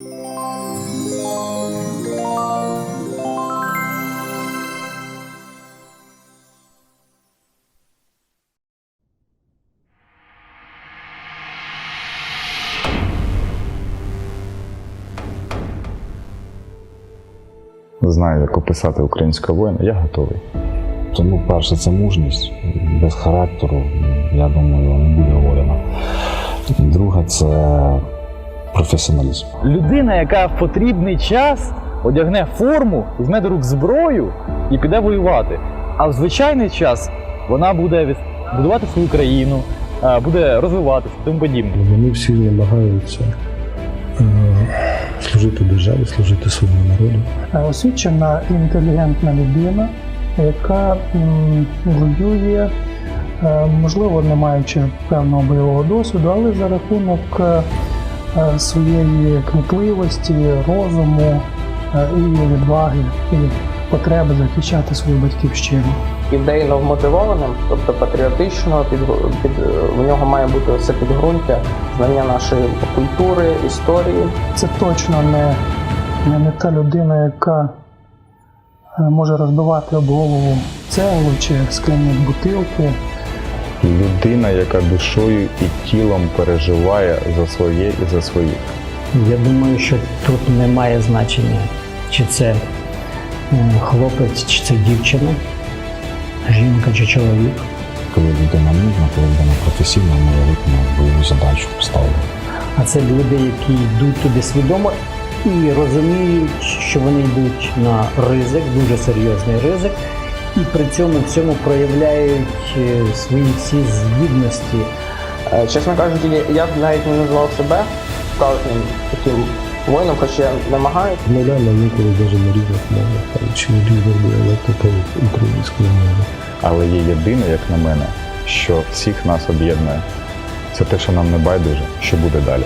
Знаю, як описати українського воїна, я готовий. Тому перше це мужність без характеру, я думаю, не буде говорено. Друге це професіоналізм. Людина, яка в потрібний час одягне форму, візьме до рук зброю і піде воювати. А в звичайний час вона буде будувати свою країну, е, буде розвиватися і тому подібне. Вони всі намагаються е, служити державі, служити своєму народу. Е, освічена інтелігентна людина, яка воює, можливо, не маючи певного бойового досвіду, але за рахунок своєї кмітливості, розуму е, і відваги, і потреби захищати свою батьківщину. ідейно вмотивованим, тобто патріотично, під, під, в нього має бути все підґрунтя, знання нашої культури, історії. Це точно не, не, не та людина, яка е, може розбивати об голову цеглу чи скляні бутилки. Людина, яка душою і тілом переживає за своє і за своїх. Я думаю, що тут немає значення, чи це хлопець, чи це дівчина, жінка чи чоловік. Коли людина мужна, коли людина професійна, може виконати бойову задачу поставлену. А це люди, які йдуть туди свідомо і розуміють, що вони йдуть на ризик, дуже серйозний ризик, і при цьому в цьому проявляють е, свої всі здібності. Е, Чесно кажучи, я- б навіть не назвав себе справжнім таким воїном, хоча я намагаюся. Розмовляємо ніколи навіть на різних мовах, там, чи на різних діалектах української мови. Але є єдине, як на мене, що всіх нас об'єднує. Це те, що нам не байдуже, що буде далі.